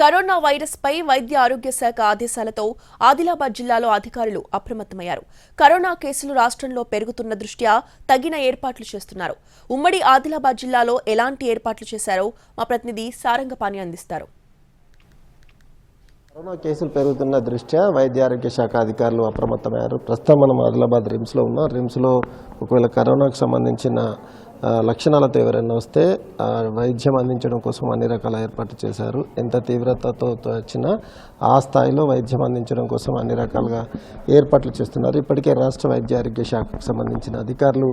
Corona virus పై వైద్య ఆరోగ్య శాఖ ఆదేశాలతో ఆదిలాబాద్ జిల్లాలో అధికారులు అప్రమత్తమయ్యారు. కరోనా కేసులు రాష్ట్రంలో పెరుగుతున్న దృష్ట్యా తగిన ఏర్పాట్లు చేస్తున్నారు. ఉమ్మడి ఆదిలాబాద్ జిల్లాలో ఎలాంటి ఏర్పాట్లు చేశారో మా ప్రతినిధి సారంగపాణి అందిస్తారు. కరోనా కేసులు పెరుగుతున్న దృష్ట్యా వైద్య ఆరోగ్య శాఖ అధికారులు అప్రమత్తమయ్యారు. ప్రస్తుతం మనం ఆదిలాబాద్ రిమ్స్లో ఉన్నాం. రిమ్స్లో ఒకవేళ కరోనాకు సంబంధించిన లక్షణాలతో ఎవరైనా వస్తే వైద్యం అందించడం కోసం అన్ని రకాల ఏర్పాట్లు చేశారు. ఎంత తీవ్రతతో వచ్చినా ఆ స్థాయిలో వైద్యం అందించడం కోసం అన్ని రకాలుగా ఏర్పాట్లు చేస్తున్నారు. ఇప్పటికే రాష్ట్ర వైద్య ఆరోగ్య శాఖకు సంబంధించిన అధికారులు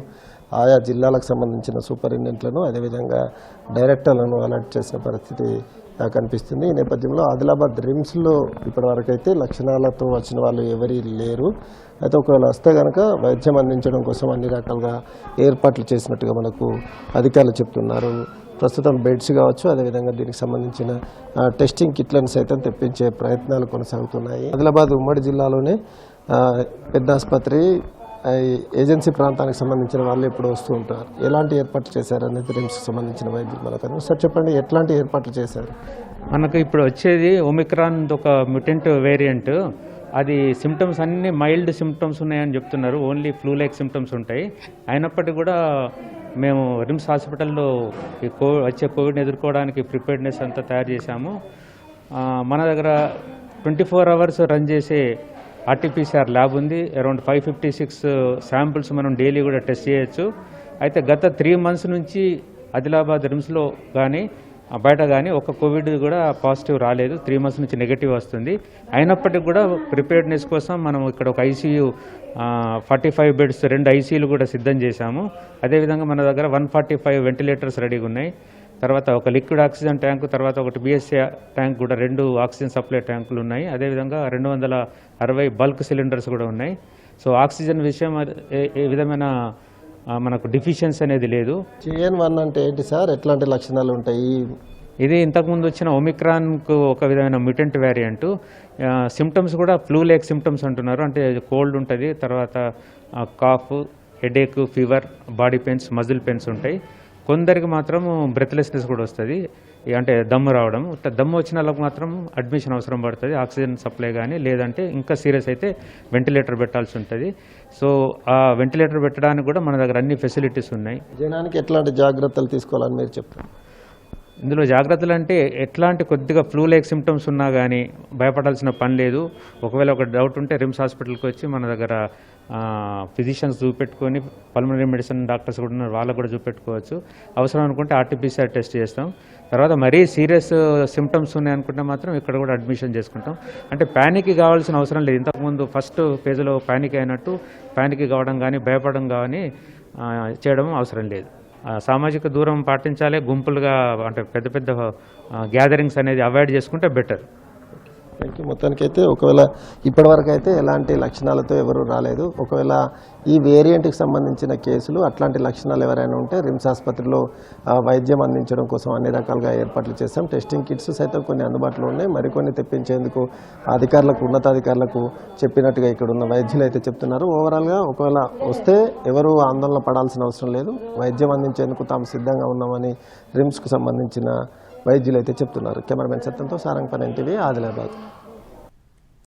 ఆయా జిల్లాలకు సంబంధించిన సూపరింటెండెంట్లను అదేవిధంగా డైరెక్టర్లను అలర్ట్ చేసిన పరిస్థితి కనిపిస్తుంది ఈ నేపథ్యంలో ఆదిలాబాద్ రిమ్స్లో ఇప్పటివరకైతే లక్షణాలతో వచ్చిన వాళ్ళు ఎవరీ లేరు. అయితే ఒకవేళ వస్తే కనుక వైద్యం అందించడం కోసం అన్ని రకాలుగా ఏర్పాట్లు చేసినట్టుగా మనకు అధికారులు చెప్తున్నారు. ప్రస్తుతం బెడ్స్ కావచ్చు అదేవిధంగా దీనికి సంబంధించిన టెస్టింగ్ కిట్లను సైతం తెప్పించే ప్రయత్నాలు కొనసాగుతున్నాయి. ఆదిలాబాద్ ఉమ్మడి జిల్లాలోనే పెద్ద ఆసుపత్రి ఏజెన్సీ ప్రాంతానికి సంబంధించిన వాళ్ళు ఇప్పుడు వస్తూ ఉంటారు. ఎలాంటి ఏర్పాట్లు చేశారు అనేది రిమ్స్కి సంబంధించిన వైద్యులు మనకు సార్ చెప్పండి ఎట్లాంటి ఏర్పాట్లు చేశారు? మనకు ఇప్పుడు వచ్చేది ఒమిక్రాన్ ఒక మ్యూటెంట్ వేరియంట్. అది సిమ్టమ్స్ అన్ని మైల్డ్ సిమ్టమ్స్ ఉన్నాయని చెప్తున్నారు. ఓన్లీ ఫ్లూ లైక్ సిమ్టమ్స్ ఉంటాయి. అయినప్పటికీ కూడా మేము రిమ్స్ హాస్పిటల్లో ఈ కోవిడ్ వచ్చే కోవిడ్ని ఎదుర్కోవడానికి ప్రిపేర్నెస్ అంతా తయారు చేశాము. మన దగ్గర ట్వంటీ ఫోర్ అవర్స్ రన్ చేసే ఆర్టీపీసీఆర్ ల్యాబ్ ఉంది. Around five fifty six samples మనం డైలీ కూడా టెస్ట్ చేయొచ్చు. అయితే గత త్రీ మంత్స్ నుంచి ఆదిలాబాద్ రిమ్స్లో కానీ బయట కానీ ఒక కోవిడ్ కూడా పాజిటివ్ రాలేదు. త్రీ మంత్స్ నుంచి నెగిటివ్ వస్తుంది. అయినప్పటికీ కూడా ప్రిపేర్డ్నెస్ కోసం మనం ఇక్కడ ఒక ఐసీయూ ఫార్టీ ఫైవ్ బెడ్స్ రెండు ఐసీయూలు కూడా సిద్ధం చేశాము. అదేవిధంగా మన దగ్గర వన్ ఫార్టీ ఫైవ్ వెంటిలేటర్స్ రెడీగా ఉన్నాయి. తర్వాత ఒక లిక్విడ్ ఆక్సిజన్ ట్యాంకు తర్వాత ఒకటి బిఎస్సీ ట్యాంక్ కూడా రెండు ఆక్సిజన్ సప్లై ట్యాంకులు ఉన్నాయి. అదేవిధంగా రెండు వందల అరవై బల్క్ సిలిండర్స్ కూడా ఉన్నాయి. సో ఆక్సిజన్ విషయం ఏ- విధమైన మనకు డిఫిషియన్సీ అనేది లేదు. చిఎన్ వన్ అంటే ఏంటి సార్? ఎట్లాంటి లక్షణాలు ఉంటాయి? ఇది ఇంతకుముందు వచ్చిన ఒమిక్రాన్కు ఒక విధమైన మ్యూటెంట్ వేరియంట్ సిమ్టమ్స్ కూడా ఫ్లూ లేక్ సిమ్టమ్స్ అంటున్నారు. అంటే కోల్డ్ ఉంటుంది తర్వాత cough headache fever body pains muscle pains ఉంటాయి. కొందరికి మాత్రం బ్రెత్లెస్నెస్ కూడా వస్తుంది. అంటే దమ్ము రావడం దమ్ము వచ్చిన వాళ్ళకి మాత్రం అడ్మిషన్ అవసరం పడుతుంది. ఆక్సిజన్ సప్లై కానీ లేదంటే ఇంకా సీరియస్ అయితే వెంటిలేటర్ పెట్టాల్సి ఉంటుంది. సో ఆ వెంటిలేటర్ పెట్టడానికి కూడా మన దగ్గర అన్ని ఫెసిలిటీస్ ఉన్నాయి. జనానికి ఎట్లాంటి జాగ్రత్తలు తీసుకోవాలని మీరు చెప్తారు ఇందులో జాగ్రత్తలు అంటే ఎట్లాంటి కొద్దిగా ఫ్లూ లైక్ సిమ్టమ్స్ ఉన్నా కానీ భయపడాల్సిన పని లేదు. ఒకవేళ ఒక డౌట్ ఉంటే రిమ్స్ హాస్పిటల్కి వచ్చి మన దగ్గర ఫిజిషియన్స్ చూపెట్టుకొని పల్మనరీ మెడిసిన్ డాక్టర్స్ కూడా ఉన్నారు వాళ్ళకు కూడా చూపెట్టుకోవచ్చు. అవసరం అనుకుంటే ఆర్టీపీసీఆర్ టెస్ట్ చేస్తాం. తర్వాత మరీ సీరియస్ సిమ్టమ్స్ ఉన్నాయి అనుకుంటే మాత్రం ఇక్కడ కూడా అడ్మిషన్ చేసుకుంటాం. అంటే ప్యానిక్ కావాల్సిన అవసరం లేదు. ఇంతకుముందు ఫస్ట్ ఫేజ్లో ప్యానిక్ అయినట్టు ప్యానిక్ కావడం కానీ భయపడడం కానీ చేయడం అవసరం లేదు. సామాజిక దూరం పాటించాలి గుంపులుగా అంటే పెద్ద పెద్ద గ్యాదరింగ్స్ అనేది అవాయిడ్ చేసుకుంటే బెటర్ థ్యాంక్ యూ మొత్తానికైతే ఒకవేళ ఇప్పటివరకు అయితే ఎలాంటి లక్షణాలతో ఎవరు రాలేదు. ఒకవేళ ఈ వేరియంట్కి సంబంధించిన కేసులు అట్లాంటి లక్షణాలు ఎవరైనా ఉంటే రిమ్స్ ఆసుపత్రిలో వైద్యం అందించడం కోసం అన్ని రకాలుగా ఏర్పాట్లు చేశాం. టెస్టింగ్ కిట్స్ సైతం కొన్ని అందుబాటులో ఉన్నాయి. మరికొన్ని తెప్పించేందుకు అధికారులకు ఉన్నతాధికారులకు చెప్పినట్టుగా ఇక్కడ ఉన్న వైద్యులు అయితే చెప్తున్నారు. ఓవరాల్గా ఒకవేళ వస్తే ఎవరు ఆందోళన పడాల్సిన అవసరం లేదు. వైద్యం అందించేందుకు తాము సిద్ధంగా ఉన్నామని రిమ్స్కు సంబంధించిన వైద్యులు అయితే చెప్తున్నారు. కెమెరామెన్ సత్యంతో సారంగపన్ ఎన్టీవీ ఆదిలాబాద్.